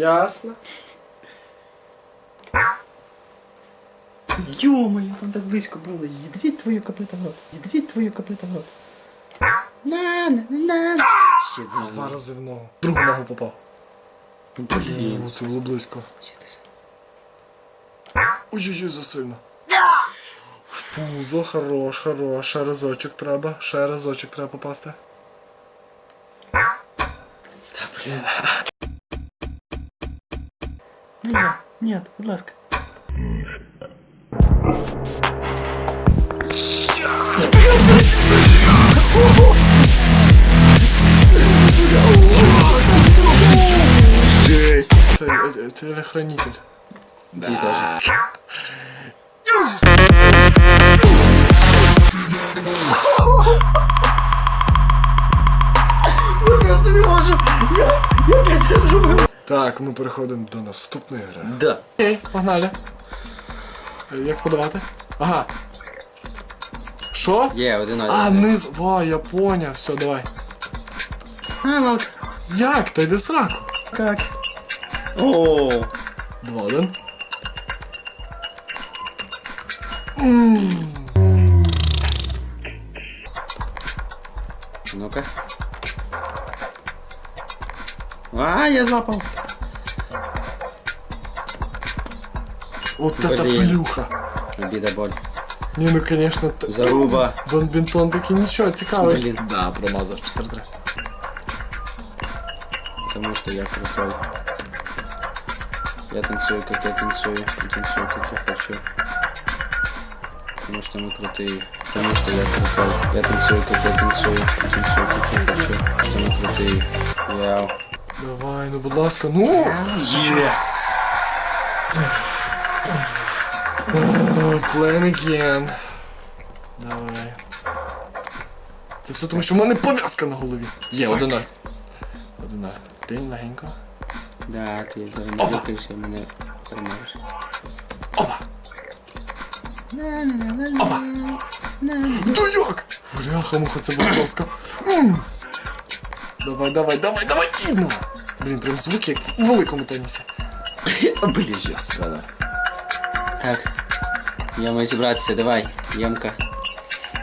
Ясно. Ё-моё, там так близько було. Ядріть твою копиту в рот. Ядріть твою копиту в рот. На на на на Щит Два знову. рази в ногу. Другу ногу попав. Блін. О, це було близько. Ой-ой-ой, засильно. Пузо, хорош, хорош. Ще разочок треба. Ще разочок треба попасти. Та блін. Ні, ні, будь ласка. Жесть! Це, е, це телехранитель. Ті теж. Я просто не можу. Я, як я це зробив? Так, ми переходимо до наступної гри. Да. Окей, погнали. Е, Як подавати? Ага. Що? Є, один А, низ. Ва, я поняв. Все, давай. А. Як? Та йди сраку. Как? О, Два, один. ну-ка. А, я злапав. Вот это Блін. плюха. Біда боль. Ні, ну конечно. т- Заруба. Дон Бінтон такий нічого, цікавий. Блін. Да, промазав 4-3. Потому что я крутой. Я танцую, как я танцую, и танцую, как я хочу. Потому что мы крутые. Потому что я крутой. Я танцую, как я танцую, и танцую, как я хочу. Потому что мы крутые. Я... Давай, ну будь ласка, ну! Yes! Playing again. Давай. Це все тому, що в мене пов'язка на голові. Є, одинар. Одинар. Ти легенько. Да, ти зараз не Опа. викрився, мене переможеш. Опа! Опа! Ну як? Бляха, муха, це було жорстко. Давай, давай, давай, давай, Інна! Блін, прям звук як у великому тенісі. Блін, жорстко, Так. Я маю зібратися, давай, ямка.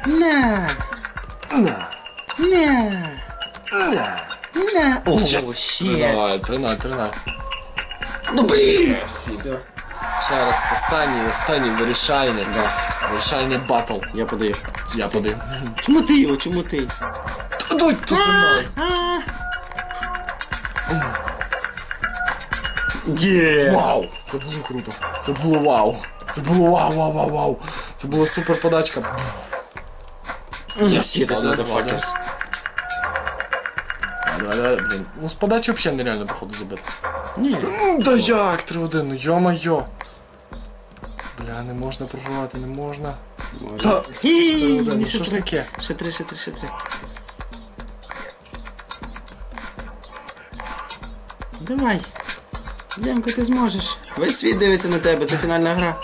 На! На, На! на. На! О, щет! Давай, 13, 13. Ну блін! Все. Ще раз, останній, останній вирішальний. Да. Вирішальний батл. Я подаю. Я подаю. Чому ти його? Чому ти? Дай тут немає. Є! Вау! Це було круто. Це було вау. Це було вау, вау, вау, вау. Це була супер подачка. Сідеш, Ладно, motherfuckers. Давай, давай, блін. Ну з подачі взагалі нереально походу забити. Ні. Да як 3-1, ну йо-майо. Бля, не можна програвати, не можна. Та, Хі, 3-1, ну ще три. Ще три, ще три, Давай. Демко, ти зможеш. Весь світ дивиться на тебе, це фінальна гра.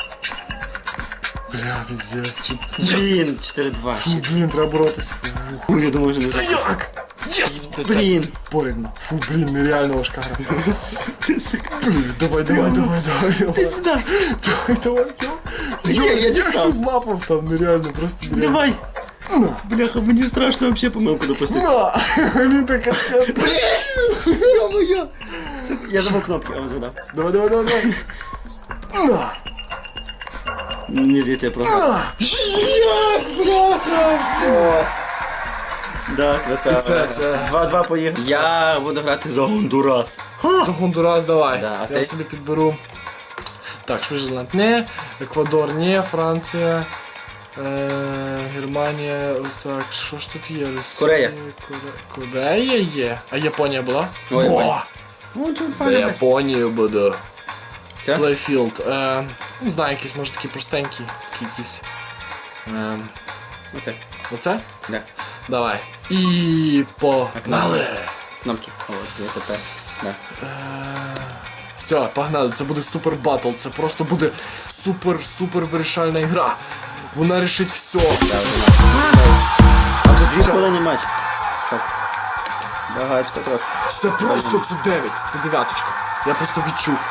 Бля, піздець. Чи... Блін, 4-2. Фу, блін, треба боротися. Фу, я думаю, що не Та так. як? Єс! Блін. Порівно. Фу, блін, нереально важка гра. Ти сука. Блін, давай, давай, давай, давай. Ти сюди. Давай, давай, давай. Є, я Як дістав. ти злапав там, нереально, просто нереально. Давай. На, Бляха, мені страшно вообще помилку допустити. на, мені так капець. Йо-моє. Я забув кнопки, а ось згадав. Давай, давай, давай, давай. На, Мені здається, я програв. на. Як, бляха, все. Да, красава. Це- це- 2-2 поїхали. Я буду грати за Гондурас. За Гондурас давай. Да, а Я ти? собі підберу. Так, Швейцарland не, Еквадор не, Франція, е, Германія, ось так, що ж тут є? Росія, Корея. Коре- Корея є. А Японія була? Ой, Во! Ну, чому За Японію буду. Це? Плейфілд. Е, не знаю, якісь, може такі простенькі. Такі якісь. Е, Оце. оце? Да. Давай. І погнали! Кнопки. О, от тепер. Да. Все, погнали, це буде супер батл, це просто буде супер-супер вирішальна гра. Вона рішить все. А тут Дві все. хвилини матч. Так. Багацько трохи. Це просто це 9, це дев'яточка. Я просто відчув.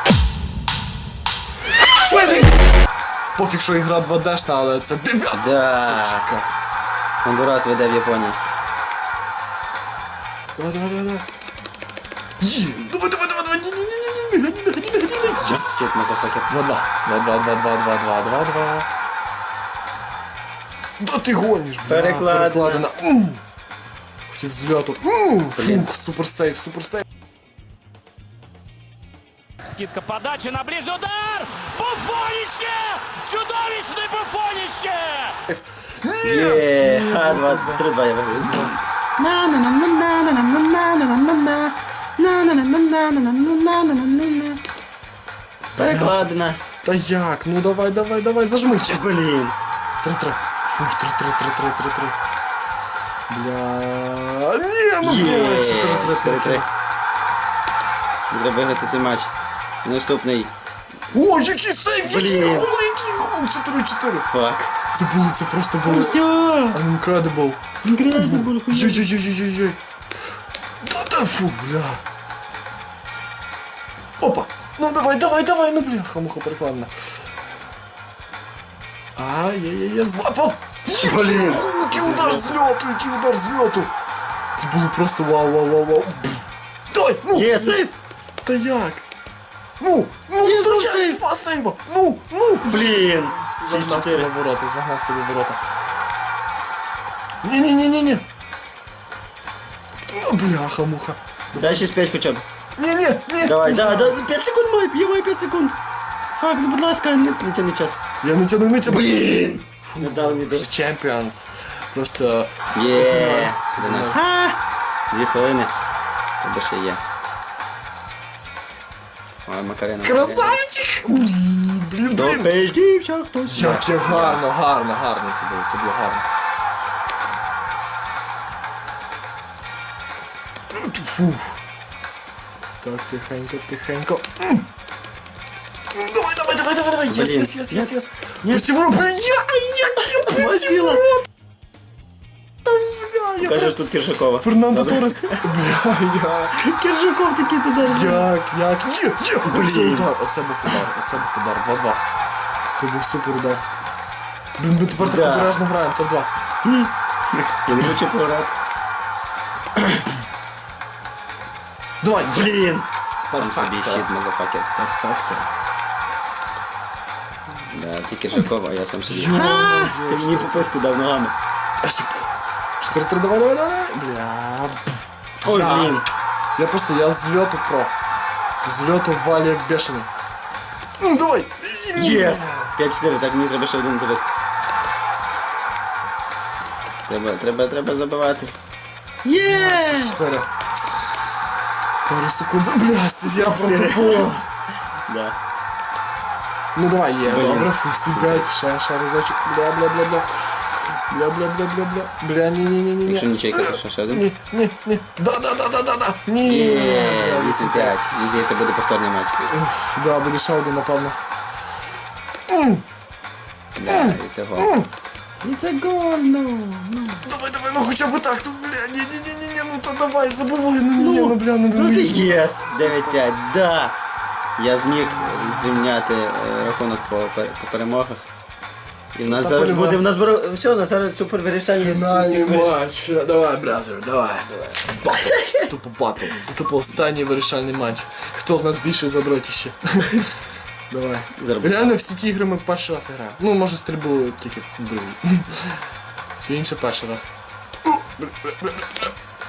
Пофіг, що ігра 2D, але це дев'яточка. Гондурас веде в Японії. Давай, давай, давай, давай. Є! Давай, давай, давай, давай, ні-ні-ні-ні-ні, ні-ні-ні-ні-ні. Yes, shit, motherfucker. 2-2. 2-2, 2-2, 2-2, 2-2. Да ти гониш, бля. Перекладена. Перекладена. Сейчас взлету. Фух, супер сейф, супер сейф. Скидка подачи на ближний удар! Буфонище! Чудовищный буфонище! Так, ладно. Та як? Ну давай, давай, давай, зажми. Блін. Три-три. Фу, три-три-три-три-три-три. Бля. Ні, ну Є, бля, 4-3. 4-3. Треба виграти цей матч. І Наступний. О, який сейв, який Блін. гол, який гол. 4-4. Фак. Це було, це просто було. Все. Incredible. Incredible. Йой-йой-йой-йой-йой. Да да фу, бля. Опа. Ну давай, давай, давай, ну бля, хамуха прикладна. А, є-є-є, злапав. Блін. О, Який удар з льоту, який удар з льоту. Це було просто вау, вау, вау, вау. Пф. Давай, ну. Є, сейв. Та як? Ну, ну, Є, та знову як? сейв. Два сейва. Ну, ну. Блін. Загнав себе в ворота, загнав себе в ворота. Ні-ні-ні-ні-ні. Ну, бляха-муха. Дай 6-5 хоча б. Ні-ні, ні. Давай, да, да, 5 секунд мой, я маю 5 секунд. Фак, ну будь ласка, не, не тяни час. Я не тяну, не тяну. Блін. Не дав мені до... Champions. Просто... Є. А, Дві хвилини. Або ще є. Ой, Макарина. Красавчик! Блін, блін, блін. Допиздівся хтось. Як я гарно, гарно, гарно це було, це було гарно. Ну, ти Фух. Так, тихенько, тихенько. М. Давай, давай, давай, давай, давай. Єс, Блін. єс, єс, єс, єс. Ні. Пусти ворот, блін, я, я, я Кажеш тут Киршакова. Фернандо Добре? Торрес. Бля, я. Киржаков такий ти зараз. Як, як? Є, є! Блін. Оце удар, оце був удар, оце був удар, 2-2. Це був супер удар. Блін, ми тепер так Да. обережно граємо, то 2. Я не хочу програти. Давай, Блін. Сам собі щит, мазафакер. Перфекто. Да, ти Киржаков, а я сам собі. Йо, Ти мені пописку дав ногами. 4-3, давай, давай, давай. Бля. Ой, Я- блін. Я просто, я з льоту про. З льоту валі як бешений. Ну, давай. Єс! 5-4, так мені треба ще один забити. Треба, треба, треба забивати. Є! 4. Пару секунд. Бля, я Чотири. пропустив. Да. Ну давай, є, Блін. добре, фу, 7-5, ще, ще разочок, бля, бля, бля, бля. Бля, бля, бля, бля, бля. Бля, ні, ні, ні, ні, Якщо ні. нічейка, то що, ще один? Ні, ні, ні. Да, да, да, да, да, да. Ні. Є, Бля, 8-5. Мені здається, буде повторний матч. Уф, Да, буде ще один, напевно. Да, і це гол. І це гол, ну, ну. Давай, давай, ну хоча б так, ну, бля, ні, ні, ні, ні, ні, ну то давай, забивай, ну ні, ну, бля, ну, ну, ні. Єс! 9-5, да! Я зміг зрівняти е, рахунок по, по перемогах. І в нас зараз буде, в нас боро... все, у нас зараз супер вирішальні з Фінальний матч. Давай, бразер, давай, давай. Батл. Це тупо батл. Це тупо останній вирішальний матч. Хто з нас більше задротіще? Давай. Заробив. Реально всі ті ігри ми перший раз граємо. Ну, може, стрільбу тільки другий. Все інше перший раз.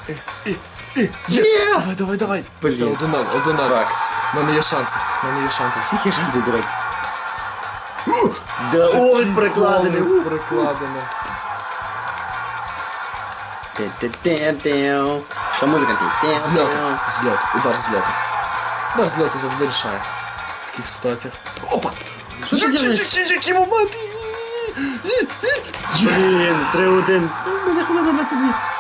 І, і, і, є! Давай, давай, давай. Блін. Це один один рак. У мене є шанси. У мене є шанси. Скільки шансів дурак? Да, о, він прикладений. Прикладений. Та музика. Зльот, зльот, удар з. Удар з льоту завжди рішає в таких ситуаціях. Опа! Що ти делаєш? які, моменти! Блін, 3-1. У мене хвилина 22.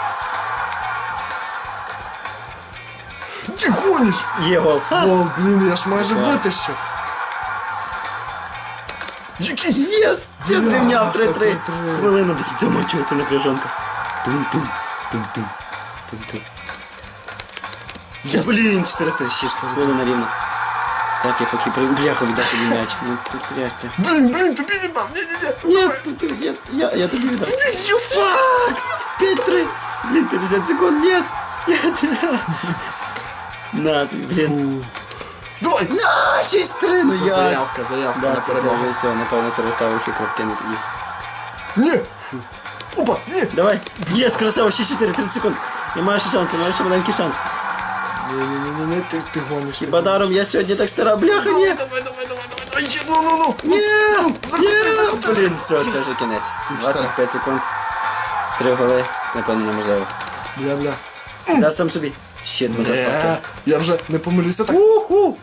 Ти гониш! Є гол. О, блін, я ж майже Супер. витащив. Який? Єс! Я зрівняв 3-3. 3-3. Хвилина до кінця матчу, це напряжонка. Тум-тум, тум-тум, тум-тум. Єс. Блін, 4-3, ще ж хвилина рівно. Так, я поки при... бляху віддав тобі м'яч. Ну, ти трясся. Блін, блін, тобі віддам. Ні-ні-ні. Ні, ти, ти, я, я, я тобі віддав. Єс! 5-3. Блін, 50 секунд, нет. Нет. На, ти, блін. Давай! На, 6-3, ну Це я. заявка, заявка Да, на це, це перемогу. вже все, напевно, ти розставив всі крапки на тобі. Ні! Опа, ні! Давай. Єс, красава, ще 4, 30 секунд. Я маю ще шанс, я маю ще маленький шанс. Ні-ні-ні, ти, ти гониш. ти Хіба даром я сьогодні так стара, бляха, Давай, ні. давай, давай, давай, давай, давай, є, ну, ну, ну. Ні, Заходи, ні. заходи. Блін, все, це вже кінець. Сім, чотири. 25 секунд. Три голи, це напевно неможливо. Бля, бля. Да, сам собі. Щит, Е, мазафака. Я вже не помилюся так. Уху!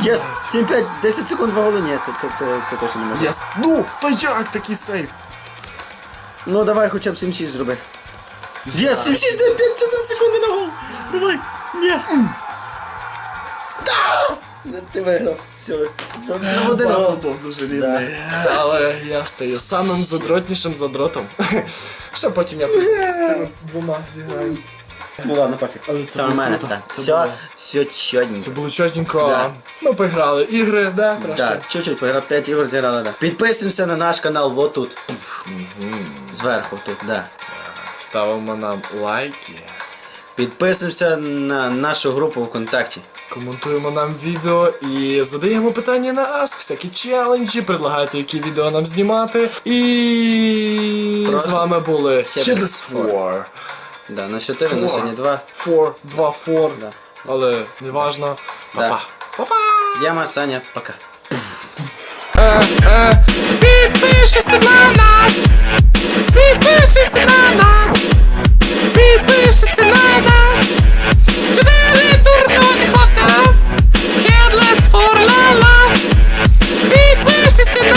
Єс, 7-5, 10 секунд, два голи. Ні, це, це, це, це точно не можна. Єс. Ну, та як такий сейв? Ну давай хоча б 7-6 зроби. Єс, 7-6, дай 5, 4 секунди на гол. Давай, ні. Да! Ну, Ти виграв. Все, за одного один Пацан був дуже рідний. Але я стаю самим задротнішим задротом. Ще потім якось з тими двома зіграємо. Ну ладно, пофіг. Але це було нормально, круто. так. Це Все, було- все чотненько. Це було чотенько. Да. Ми поіграли ігри, да, трошки. Так, чуть-чуть поіграв 5 ігор зіграли, да. Підписуємося на наш канал вот тут. Зверху тут, да. Ставимо нам лайки. Підписуємося на нашу групу ВКонтакті. Коментуємо нам відео і задаємо питання на Ask, всякі челенджі, предлагайте, які відео нам знімати. І Просто з вами були Headless Headless 4. Да, на 4, на сьогодні 2. 4, 2, 4. Да. Але не важно. Да. Папа. Папа. Яма, Саня, пока. Е, е, Підпишись ти на нас. Підпишись ти на нас. Підпишись ти на нас. Чотири дурноти хлопця. Headless for la la. Підпишись ти на нас.